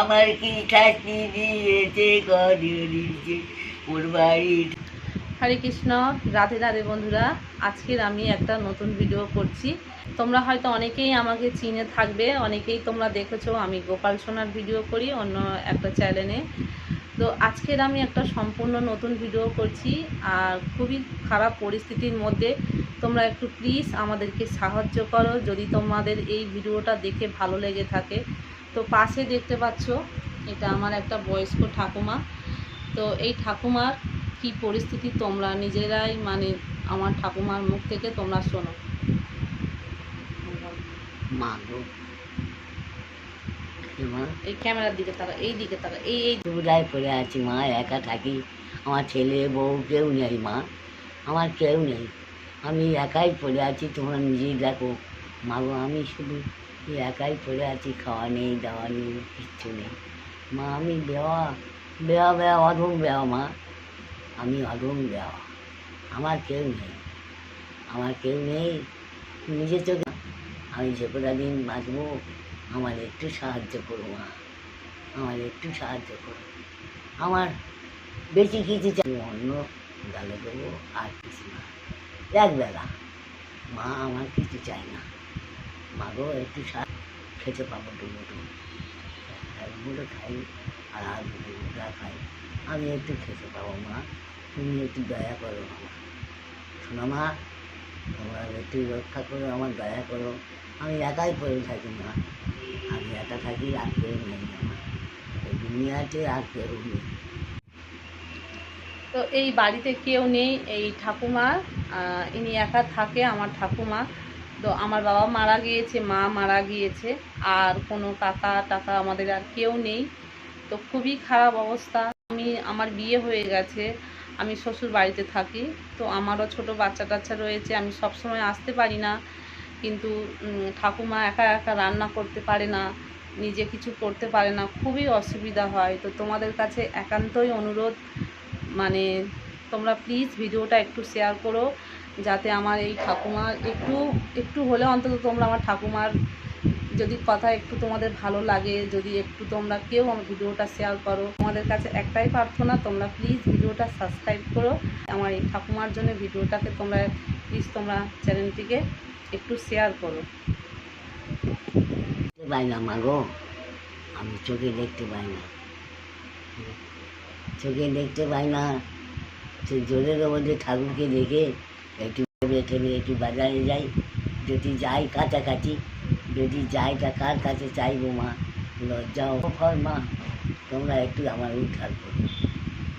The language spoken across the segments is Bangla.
আমার কি শাস্তি দিয়েছে হরে কৃষ্ণ, রাধে রাধে বন্ধুরা। আজকের আমি একটা নতুন ভিডিও করছি। তোমরা হয়তো অনেকেই আমাকে চিনে থাকবে, অনেকেই তোমরা দেখেছ আমি গোপাল সোনার ভিডিও করি অন্য একটা চ্যানেলে তো আজকের আমি একটা সম্পূর্ণ নতুন ভিডিও করছি, আর খুবই খারাপ পরিস্থিতির মধ্যে তোমরা একটু প্লিজ আমাদেরকে সাহায্য করো। যদি তোমাদের এই ভিডিওটা দেখে ভালো লেগে থাকে তো পাশে দেখতে পাচ্ছ এটা আমার একটা বয়স্ক ঠাকুমা। তো এই ঠাকুমার কি পরিস্থিতি তোমরা নিজেরাই মানে আমার ঠাকুমার মুখ থেকে তোমরা শোনো। এই ক্যামেরার দিকে তারা এই দিকে তারা এই এই। চুলায় পড়ে আছি মা একা থাকি। আমার ছেলে বউ কেউ নেই মা আমার কেউ নেই। আমি একাই পড়ে আছি তোমরা নিজেই দেখো। মাগো আমি শুধু এই একাই পড়ে আছি, খাওয়া নেই, দাওয়া নেই, কিচ্ছু নেই। মা, আমি বেওয়া বেওয়া বেওয়া, অধম বেওয়া, মা। আমি অধম বেওয়া। আমার কেউ নেই। আমার কেউ নেই। নিজের চোখে আমি যে কটা দিন বাঁচবো, আমার একটু সাহায্য করো, মা। আমার একটু সাহায্য করো। আমার বেশি কিছু চাই অন্য গালে দেবো, আর কিছু না। এক বেলা। মা, আমার কিছু চায় না। মা একটু সা- খেতে পাবো দুটো এক মুঠো খাই, আর আর দুটো খাই। আমি একটু খেতে পাবো মা, তুমি একটু দয়া করো আমার। শোনো মা, তোমরা একটু রক্ষা করো আমার দয়া করো। আমি একাই পড়ে থাকি মা। আমি একা থাকি, আর কেউ নেই আমার। দুনিয়াতে আর কেউ নেই। তো এই বাড়িতে কেউ নেই, এই ঠাকুমা ইনি একা থাকে আমার ঠাকুমা। তো আমার বাবা মারা গিয়েছে, মা মারা গিয়েছে, আর কোনো কাকা টাকা আমাদের আর কেউ নেই। তো খুবই খারাপ অবস্থা। আমি, আমার বিয়ে হয়ে গেছে, আমি শ্বশুর বাড়িতে থাকি। তো আমারও ছোট বাচ্চা টাচ্চা রয়েছে, আমি সব সময় আসতে পারি না। কিন্তু ঠাকুমা একা একা রান্না করতে পারে না, নিজে কিছু করতে পারে না, খুবই অসুবিধা হয়। তো তোমাদের কাছে একান্তই অনুরোধ মানে তোমরা প্লিজ ভিডিওটা একটু শেয়ার করো। যাতে আমার এই ঠাকুমার একটু একটু হলে অন্তত তোমরা আমার ঠাকুমার যদি কথা একটু তোমাদের ভালো লাগে, যদি একটু তোমরা কেউ আমার ভিডিওটা শেয়ার করো, তোমাদের কাছে একটাই প্রার্থনা, তোমরা প্লিজ ভিডিওটা সাবস্ক্রাইব করো। আমার এই ঠাকুমার জন্য ভিডিওটাকে তোমরা প্লিজ তোমরা চ্যানেলটিকে একটু শেয়ার করো। পাই না আমি চোখে দেখতে পাই না। চোখে দেখতে পাই না সে জোরের মধ্যে ঠাকুরকে দেখে একটু ঠেলে একটু বাজারে যাই। যদি যাই কাছাকাছি, যদি যাই তা কার কাছে চাইব মা? লজ্জাও হয় মা, তোমরা একটু আমার উদ্ধার করো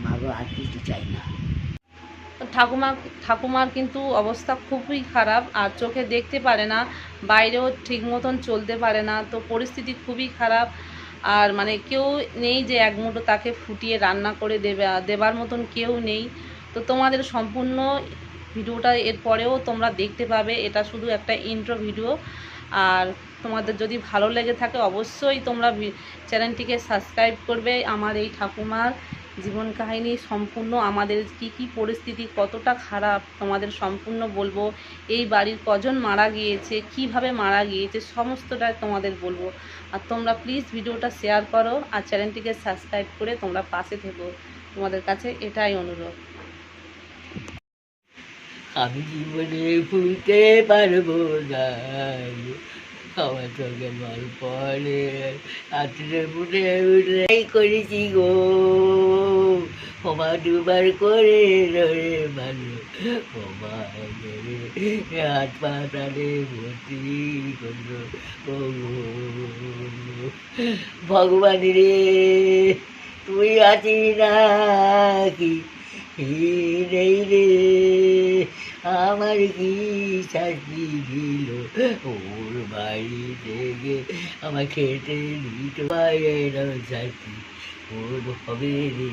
মা গো, আর কিছু চাই না। ঠাকুমা, ঠাকুমার কিন্তু অবস্থা খুবই খারাপ, আর চোখে দেখতে পারে না, বাইরেও ঠিক মতন চলতে পারে না, তো পরিস্থিতি খুবই খারাপ। আর মানে কেউ নেই যে এক মুঠো তাকে ফুটিয়ে রান্না করে দেবে, দেবার মতন কেউ নেই। তো তোমাদের সম্পূর্ণ ভিডিওটা এরপরেও তোমরা দেখতে পাবে। এটা শুধু একটা ইন্ট্রো ভিডিও আর তোমাদের যদি ভালো লেগে থাকে, অবশ্যই তোমরা চ্যানেলটিকে সাবস্ক্রাইব করবে। আমার এই ঠাকুমার জীবন কাহিনী সম্পূর্ণ আমাদের কি কি পরিস্থিতি, কতটা খারাপ, তোমাদের সম্পূর্ণ বলব। এই বাড়ির কজন মারা গিয়েছে, কীভাবে মারা গিয়েছে, সমস্তটাই তোমাদের বলব। আর তোমরা প্লিজ ভিডিওটা শেয়ার করো আর চ্যানেলটিকে সাবস্ক্রাইব করে তোমরা পাশে থেকো। তোমাদের কাছে এটাই অনুরোধ। আমি জীবনে ভুলতে পারব না। আমার চোখে জল পড়ে, রাত্রে উঠে করেছি গো। ওমা দুবার করে ধরে ভালো ধরে হাত পা প্রাণে ভর্তি করল ও ভগবান রে, তুই আছিস নাকি? নেই রে। আমার কি দিল ওর বাড়ি থেকে আমার খেতে দিত বাইরে শাস্তি ওর হবে রে।